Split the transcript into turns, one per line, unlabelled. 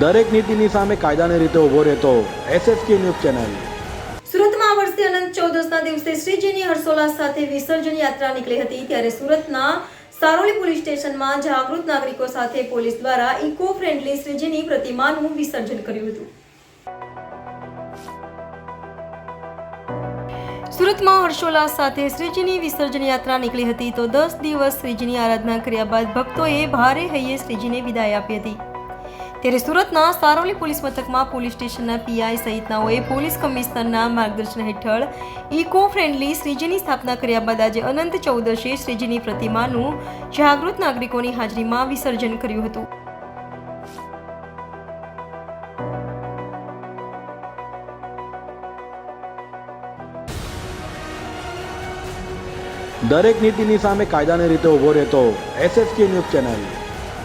દરેક નીતિની સામે કાયદાની રીતે ઊભો રહેતો એસએસકે ન્યૂઝ ચેનલ.
સુરતમાં આ વર્ષે અનંત ચૌદસના દિવસે શ્રીજીની હર્ષોલ્લાસ સાથે વિસર્જન યાત્રા નીકળી હતી ત્યારે સુરતના સારોલી પોલીસ સ્ટેશનમાં જાગૃત નાગરિકો સાથે પોલીસ દ્વારા ઇકો ફ્રેન્ડલી શ્રીજીની પ્રતિમાનું વિસર્જન કર્યું હતું. સુરતમાં હર્ષોલ્લાસ સાથે શ્રીજીની વિસર્જન યાત્રા નીકળી હતી તો દસ દિવસ શ્રીજીની આરાધના કર્યા બાદ ભક્તોએ ભારે હૈયે શ્રીજીને વિદાય આપી હતી. ત્યારે સુરતના સારોલી પોલીસ મથકમાં પોલીસ સ્ટેશનના પીઆઈ સહિતનાઓએ પોલીસ કમિશનરના માર્ગદર્શન હેઠળ ઇકો ફ્રેન્ડલી શ્રીજીની સ્થાપના કર્યા બાદ આજે અનંત ચૌદશે શ્રીજીની પ્રતિમાનું જાગૃત નાગરિકોની હાજરીમાં વિસર્જન કર્યું હતું.
દરેક નીતિની સામે કાયદાની રીતે ઊભો રહેતો એસએસકે ન્યૂઝ ચેનલ.